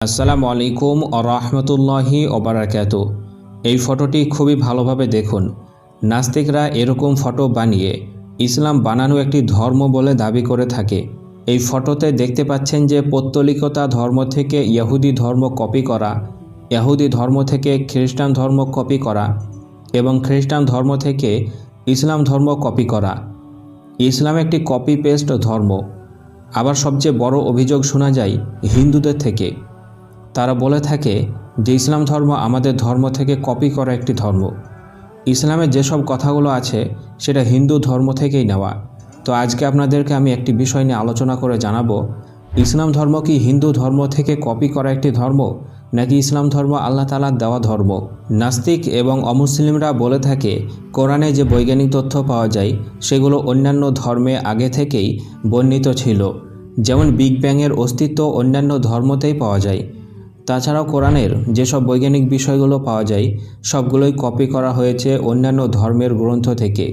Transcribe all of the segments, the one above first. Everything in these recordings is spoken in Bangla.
আসসালামু আলাইকুম রহমতুল্লাহি ওবরাকাত এই ফটোটি খুবই ভালোভাবে দেখুন। নাস্তিকরা এরকম ফটো বানিয়ে ইসলাম বানানো একটি ধর্ম বলে দাবি করে থাকে। এই ফটোতে দেখতে পাচ্ছেন যে পৌত্তলিকতা ধর্ম থেকে ইহুদি ধর্ম কপি করা, ইহুদি ধর্ম থেকে খ্রিস্টান ধর্ম কপি করা এবং খ্রিস্টান ধর্ম থেকে ইসলাম ধর্ম কপি করা। ইসলাম একটি কপি পেস্ট ধর্ম। আবার সবচেয়ে বড় অভিযোগ শোনা যায় হিন্দুদের থেকে। তারা বলে থাকে যে ইসলাম ধর্ম আমাদের ধর্ম থেকে কপি করা একটি ধর্ম। ইসলামের যেসব কথাগুলো আছে, সেটা হিন্দু ধর্ম থেকেই নেওয়া। তো আজকে আপনাদেরকে আমি একটি বিষয় নিয়ে আলোচনা করে জানাব, ইসলাম ধর্ম কি হিন্দু ধর্ম থেকে কপি করা একটি ধর্ম, নাকি ইসলাম ধর্ম আল্লাহ তালার দেওয়া ধর্ম? নাস্তিক এবং অমুসলিমরা বলে থাকে, কোরআনে যে বৈজ্ঞানিক তথ্য পাওয়া যায়, সেগুলো অন্যান্য ধর্মে আগে থেকেই বর্ণিত ছিল। যেমন বিগ ব্যাংয়ের অস্তিত্ব অন্যান্য ধর্মতেই পাওয়া যায়। তাছাড়াও কোরআনের যেসব বৈজ্ঞানিক বিষয়গুলো পাওয়া যায়, সবগুলোই কপি করা হয়েছে অন্যান্য ধর্মের গ্রন্থ থেকে।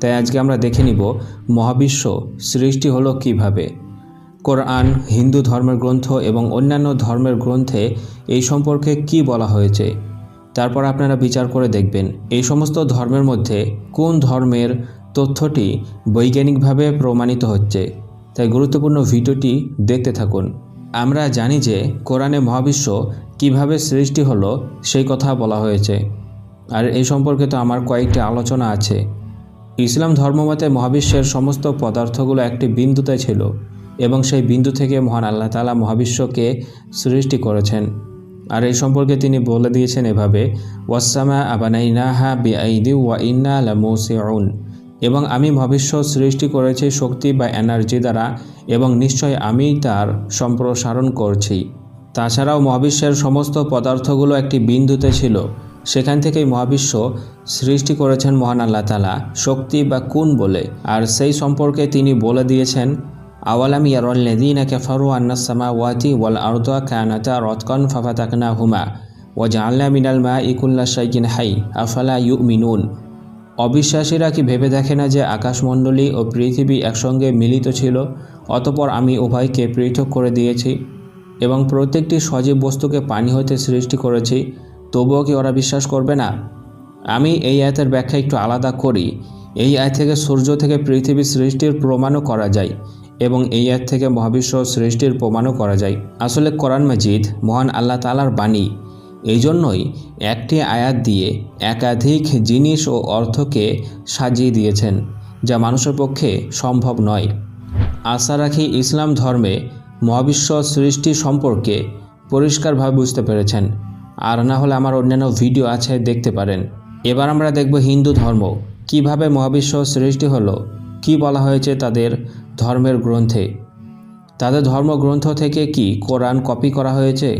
তাই আজকে আমরা দেখে নিব মহাবিশ্ব সৃষ্টি হলো কীভাবে। কোরআন, হিন্দু ধর্মের গ্রন্থ এবং অন্যান্য ধর্মের গ্রন্থে এই সম্পর্কে কি বলা হয়েছে, তারপর আপনারা বিচার করে দেখবেন। এই সমস্ত ধর্মের মধ্যে কোন ধর্মের তথ্যটি বৈজ্ঞানিকভাবে প্রমাণিত হচ্ছে, তাই গুরুত্বপূর্ণ ভিডিওটি দেখতে থাকুন। আমরা জানি যে কোরআনে মহাবিশ্ব কীভাবে সৃষ্টি হলো সেই কথা বলা হয়েছে। আর এই সম্পর্কে তো আমার কয়েকটি আলোচনা আছে। ইসলাম ধর্মমতে মহাবিশ্বের সমস্ত পদার্থগুলো একটি বিন্দুতে ছিল এবং সেই বিন্দু থেকে মহান আল্লাহ তালা মহাবিশ্বকে সৃষ্টি করেছেন। আর এই সম্পর্কে তিনি বলে দিয়েছেন এভাবে ওয়াসামা আবানাইনাহা বিআইদি ওয়া ইন্না আলা লামুসিউন। এবং আমি ভবিষ্য সৃষ্টি করেছি শক্তি বা এনার্জি দ্বারা এবং নিশ্চয় আমি তার সম্প্রসারণ করছি। তাছাড়াও মহাবিশ্বের সমস্ত পদার্থগুলো একটি বিন্দুতে ছিল। সেখান থেকেই মহাবিশ্ব সৃষ্টি করেছেন মহান আল্লাহ তালা শক্তি বা কুন বলে। আর সেই সম্পর্কে তিনি বলে দিয়েছেন, আওয়ালাম ইয়ারল্লেদিন কেফারু আন্নাসামা ওয়াতি ওয়াল আরদা কানাতা রতকন ফাফাতাকনা হুমা ওয়াজা আল্লাহ মিনাল মা ইকুল্লা শাইকিন হাই, আফালা ইউ মিনুন অবিশ্বাসীরা কি ভেবে দেখে না যে আকাশমণ্ডলী ও পৃথিবী একসঙ্গে মিলিত ছিল? অতপর আমি উভয়কে পৃথক করে দিয়েছি এবং প্রত্যেকটি সজীব বস্তুকে পানি হতে সৃষ্টি করেছি। তবুও কি ওরা বিশ্বাস করবে না? আমি এই আয়তের ব্যাখ্যা একটু আলাদা করি। এই আয় থেকে সূর্য থেকে পৃথিবী সৃষ্টির প্রমাণও করা যায় এবং এই আয় থেকে মহাবিশ্ব সৃষ্টির প্রমাণও করা যায়। আসলে কোরআন মাজিদ মহান আল্লাহ তালার বাণী। এই জন্যই একটি আয়াত দিয়ে একাধিক জিনিস ও অর্থকে সাজিয়ে দিয়েছেন, যা মানুষের পক্ষে সম্ভব নয়। আশা রাখি ইসলাম ধর্মে মহাবিশ্ব সৃষ্টি সম্পর্কে পরিষ্কারভাবে বুঝতে পেরেছেন। আর না হলে আমার অন্যান্য ভিডিও আছে, দেখতে পারেন। এবার আমরা দেখব হিন্দু ধর্ম। কীভাবে মহাবিশ্ব সৃষ্টি হলো? কি বলা হয়েছে তাদের ধর্মের গ্রন্থে? তাদের ধর্মগ্রন্থ থেকে কি কোরআন কপি করা হয়েছে?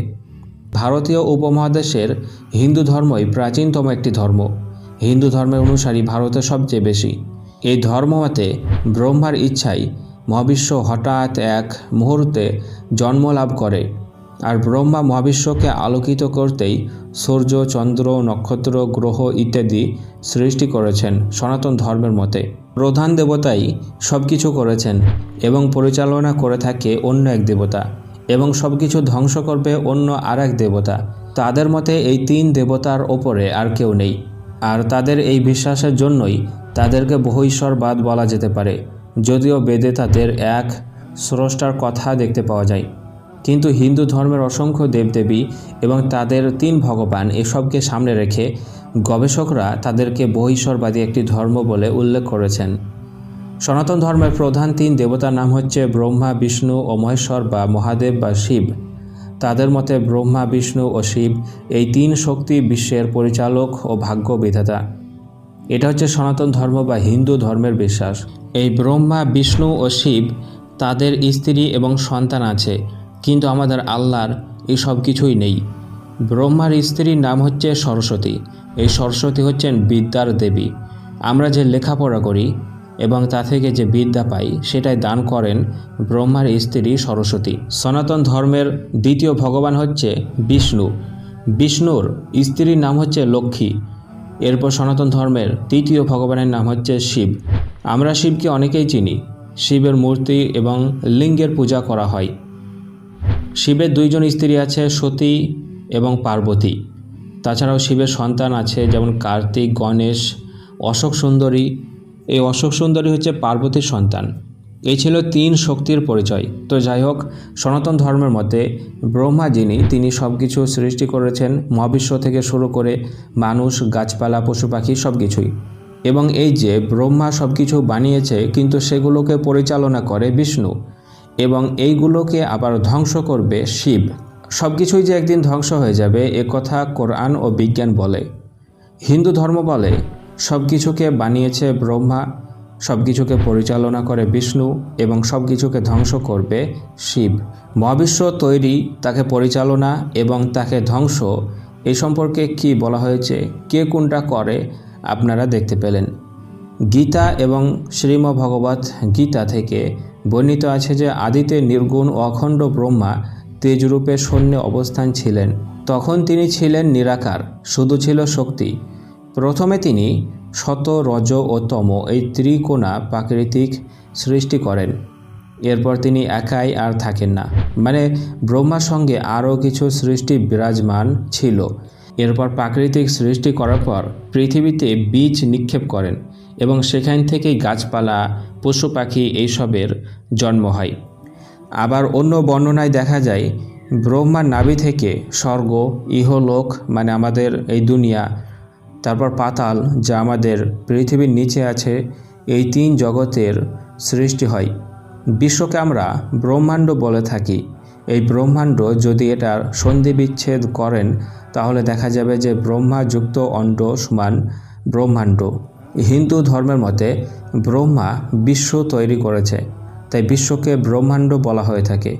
ভারতীয় উপমহাদেশের হিন্দু ধর্মই প্রাচীনতম একটি ধর্ম। হিন্দু ধর্মের অনুসারী ভারতে সবচেয়ে বেশি। এই ধর্মমতে ব্রহ্মার ইচ্ছাই মহাবিশ্ব হঠাৎ এক মুহূর্তে জন্ম লাভ করে আর ব্রহ্মা মহাবিশ্বকে আলোকিত করতেই সূর্য, চন্দ্র, নক্ষত্র, গ্রহ ইত্যাদি সৃষ্টি করেছেন সনাতন ধর্মের মতে। প্রধান দেবতাই সব কিছু করেছেন এবং পরিচালনা করে থাকে অন্য এক দেবতা। এবং সব কিছু ধ্বংস করবে অন্য আর দেবতা। তাদের মতে এই তিন দেবতার ওপরে আর কেউ নেই। আর তাদের এই বিশ্বাসের জন্যই তাদেরকে বহুঈশ্বরবাদ বলা যেতে পারে। যদিও বেদে তাদের এক স্রষ্টার কথা দেখতে পাওয়া যায়। কিন্তু হিন্দু ধর্মের অসংখ্য দেবদেবী এবং তাদের তিন ভগবান এসবকে সামনে রেখে গবেষকরা তাদেরকে বহিশ্বরবাদী একটি ধর্ম বলে উল্লেখ করেছেন। সনাতন ধর্মের প্রধান তিন দেবতার নাম হচ্ছে ব্রহ্মা, বিষ্ণু ও মহেশ্বর বা মহাদেব বা শিব। তাদের মতে ব্রহ্মা, বিষ্ণু ও শিব এই তিন শক্তি বিশ্বের পরিচালক ও ভাগ্য বিধাতা। এটা হচ্ছে সনাতন ধর্ম বা হিন্দু ধর্মের বিশ্বাস। এই ব্রহ্মা, বিষ্ণু ও শিব তাদের স্ত্রী এবং সন্তান আছে, কিন্তু আমাদের আল্লাহর এই সব কিছুই নেই। ব্রহ্মার স্ত্রীর নাম হচ্ছে সরস্বতী। এই সরস্বতী হচ্ছেন বিদ্যার দেবী। আমরা যে লেখাপড়া করি এবং তা থেকে যে বিদ্যা পাই, সেটাই দান করেন ব্রহ্মার স্ত্রী সরস্বতী। সনাতন ধর্মের দ্বিতীয় ভগবান হচ্ছে বিষ্ণু। বিষ্ণুর স্ত্রীর নাম হচ্ছে লক্ষ্মী। এরপর সনাতন ধর্মের তৃতীয় ভগবানের নাম হচ্ছে শিব। আমরা শিবকে অনেকেই চিনি। শিবের মূর্তি এবং লিঙ্গের পূজা করা হয়। শিবের দুইজন স্ত্রী আছে সতী এবং পার্বতী। তাছাড়াও শিবের সন্তান আছে যেমন কার্তিক, গণেশ, অশোক সুন্দরী এই অশোক সুন্দরী হচ্ছে পার্বতীর সন্তান। এই ছিল তিন শক্তির পরিচয়। তো যাই হোক, সনাতন ধর্মের মতে ব্রহ্মা যিনি, তিনি সব কিছু সৃষ্টি করেছেন, মহাবিশ্ব থেকে শুরু করে মানুষ, গাছপালা, পশু পাখি সব কিছুই এবং এই যে ব্রহ্মা সব কিছু বানিয়েছে, কিন্তু সেগুলোকে পরিচালনা করে বিষ্ণু। এবং এইগুলোকে আবার ধ্বংস করবে শিব। সব কিছুই যে একদিন ধ্বংস হয়ে যাবে, এ কথা কোরআন ও বিজ্ঞান বলে। হিন্দু ধর্ম বলে সব কিছুকে বানিয়েছে ব্রহ্মা সব কিছুকে পরিচালনা করে বিষ্ণু এবং সব কিছুকে ধ্বংস করবে শিব। মহাবিশ্ব তৈরি, তাকে পরিচালনা এবং তাকে ধ্বংস এই সম্পর্কে কি বলা হয়েছে, কে কোনটা করে, আপনারা দেখতে পেলেন। গীতা এবং শ্রীম ভগবত গীতা থেকে বর্ণিত আছে যে আদিতে নির্গুণ ও অখণ্ড ব্রহ্মা তেজরূপে শূন্যে অবস্থান ছিলেন। তখন তিনি ছিলেন নিরাকার, শুধু ছিল শক্তি। প্রথমে তিনি শত রজ ও তম এই ত্রিকোণা প্রাকৃতিক সৃষ্টি করেন। এরপর তিনি একাই আর থাকেন না। মানে ব্রহ্মার সঙ্গে আরও কিছু সৃষ্টি বিরাজমান ছিল। এরপর প্রাকৃতিক সৃষ্টি করার পর পৃথিবীতে বীজ নিক্ষেপ করেন এবং সেখান থেকেই গাছপালা পশু পাখি এইসবের জন্ম হয়। আবার অন্য বর্ণনায় দেখা যায়, ব্রহ্মার নাভি থেকে স্বর্গ, ইহলোক মানে আমাদের এই দুনিয়া তারপর পাতাল, যা আমাদের পৃথিবীর নিচে আছে, এই তিন জগতের সৃষ্টি হয়। বিশ্বকে আমরা ব্রহ্মাণ্ড বলে থাকি। এই ব্রহ্মাণ্ড যদি এটার সন্ধি বিচ্ছেদ করেন, তাহলে দেখা যাবে যে ব্রহ্মা যুক্ত অণ্ড সমান ব্রহ্মাণ্ড। হিন্দু ধর্মের মতে, ব্রহ্মা বিশ্ব তৈরি করেছে, তাই বিশ্বকে ব্রহ্মাণ্ড বলা হয়ে থাকে।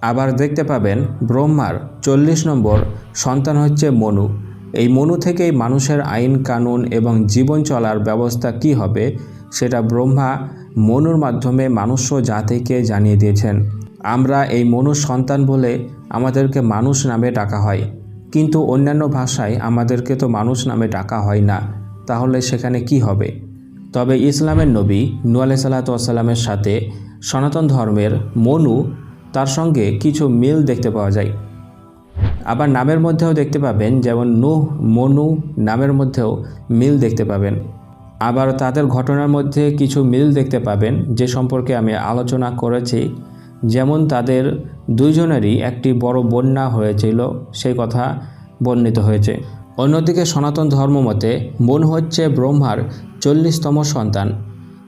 আবার দেখতে পাবেন, ব্রহ্মার চল্লিশ নম্বর সন্তান হচ্ছে মনু। এই মনু থেকেই মানুষের আইন, কানুন এবং জীবন চলার ব্যবস্থা কি হবে, সেটা ব্রহ্মা মনুর মাধ্যমে মানুষ্য জাতিকে জানিয়ে দিয়েছেন। আমরা এই মনুর সন্তান বলে আমাদেরকে মানুষ নামে ডাকা হয়। কিন্তু অন্যান্য ভাষায় আমাদেরকে তো মানুষ নামে ডাকা হয় না। তাহলে সেখানে কি হবে? তবে ইসলামের নবী নু আলাই সাল্লাতামের সাথে সনাতন ধর্মের মনু তার সঙ্গে কিছু মিল দেখতে পাওয়া যায়। আবার নামের মধ্যেও দেখতে পাবেন, যেমন নুহ, মনু নামের মধ্যেও মিল দেখতে পাবেন। আবার তাদের ঘটনার মধ্যে কিছু মিল দেখতে পাবেন, যে সম্পর্কে আমি আলোচনা করেছি। যেমন তাদের দুইজনেরই একটি বড় বন্যা হয়েছিল, সেই কথা বর্ণিত হয়েছে। অন্যদিকে সনাতন ধর্ম মতে মন হচ্ছে ব্রহ্মার চল্লিশতম সন্তান।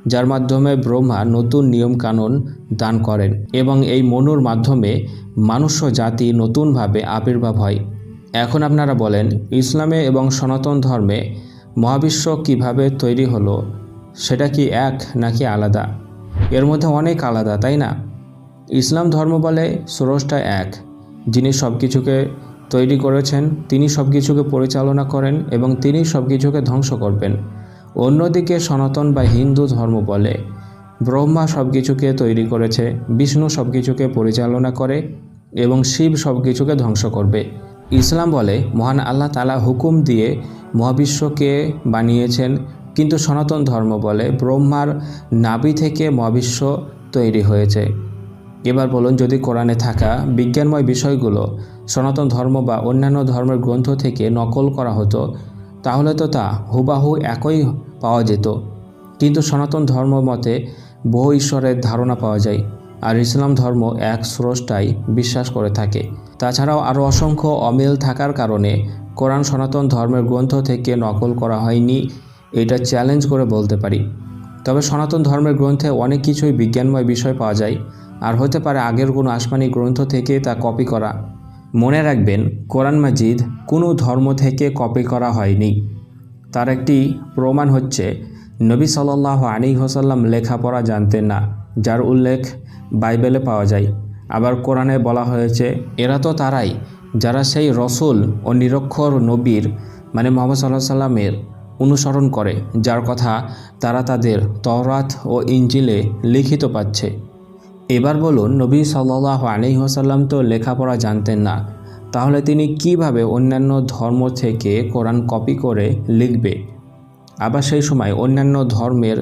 যার মাধ্যমে ব্রহ্মা নতুন নিয়মকানুন দান করেন এবং এই মনুর মাধ্যমে মানুষ্য জাতি নতুনভাবে আবির্ভাব হয়। এখন আপনারা বলেন, ইসলামে এবং সনাতন ধর্মে মহাবিশ্ব কীভাবে তৈরি হলো, সেটা কি এক নাকি আলাদা? এর মধ্যে অনেক আলাদা, তাই না? ইসলাম ধর্ম বলে স্রষ্টা এক। যিনি সব কিছুকে তৈরি করেছেন, তিনি সব কিছুকে পরিচালনা করেন এবং তিনি সব কিছুকে ধ্বংস করবেন। অন্যদিকে সনাতন বা হিন্দু ধর্ম বলে। ব্রহ্মা সব কিছুকে তৈরি করেছে, বিষ্ণু সব কিছুকে পরিচালনা করে এবং শিব সব কিছুকে ধ্বংস করবে। ইসলাম বলে, মহান আল্লাহ তালা হুকুম দিয়ে মহাবিশ্বকে বানিয়েছেন, কিন্তু সনাতন ধর্ম বলে ব্রহ্মার নাবি থেকে মহাবিশ্ব তৈরি হয়েছে। এবার বলুন, যদি কোরআনে থাকা বিজ্ঞানময় বিষয়গুলো সনাতন ধর্ম বা অন্যান্য ধর্মের গ্রন্থ থেকে নকল করা হতো তাহলে তো তা হুবাহু একই পাওয়া যেত। কিন্তু সনাতন ধর্ম মতে বহু ঈশ্বরের ধারণা পাওয়া যায় আর ইসলাম ধর্ম এক স্রষ্টাই বিশ্বাস করে থাকে। তাছাড়াও আরও অসংখ্য অমিল থাকার কারণে কোরআন সনাতন ধর্মের গ্রন্থ থেকে নকল করা হয়নি, এটা চ্যালেঞ্জ করে বলতে পারি। তবে সনাতন ধর্মের গ্রন্থে অনেক কিছুই বিজ্ঞানময় বিষয় পাওয়া যায়, আর হতে পারে আগের কোনো আসমানি গ্রন্থ থেকে তা কপি করা। মনে রাখবেন, কোরআন মাজিদ কোনো ধর্ম থেকে কপি করা হয়নি। তার একটি প্রমাণ হচ্ছে, নবী সাল্লাহ আলী হোসাল্লাম লেখাপড়া জানতেন না, যার উল্লেখ বাইবেলে পাওয়া যায়। আবার কোরআনে বলা হয়েছে, এরা তো তারাই, যারা সেই রসুল ও নিরক্ষর নবীর মানে মোহাম্মদ সাল্লাহ সাল্লামের অনুসরণ করে, যার কথা তারা তাদের তওরাত ও ইঞ্জিলে লিখিত পাচ্ছে। এবার বলুন, নবী সাল্লাহ আলহিহসাল্লাম তো লেখাপড়া জানতেন না। তাহলে তিনি কীভাবে অন্যান্য ধর্ম থেকে কোরআন কপি করে লিখবে? আবার সেই সময় অন্যান্য ধর্মের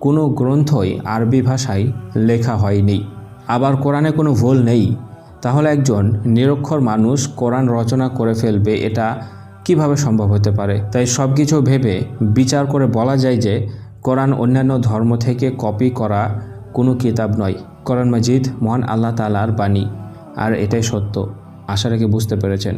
কোনো গ্রন্থই আরবি ভাষায় লেখা হয়নি। আবার কোরআনে কোনো ভুল নেই। তাহলে একজন নিরক্ষর মানুষ কোরআন রচনা করে ফেলবে, এটা কীভাবে সম্ভব হতে পারে? তাই সব কিছু ভেবে বিচার করে বলা যায় যে, কোরআন অন্যান্য ধর্ম থেকে কপি করা কোনো কিতাব নয়। কোরআন মাজিদ মহান আল্লাহ তালার বাণী আর এটাই সত্য। আশা রেখে বুঝতে পেরেছেন।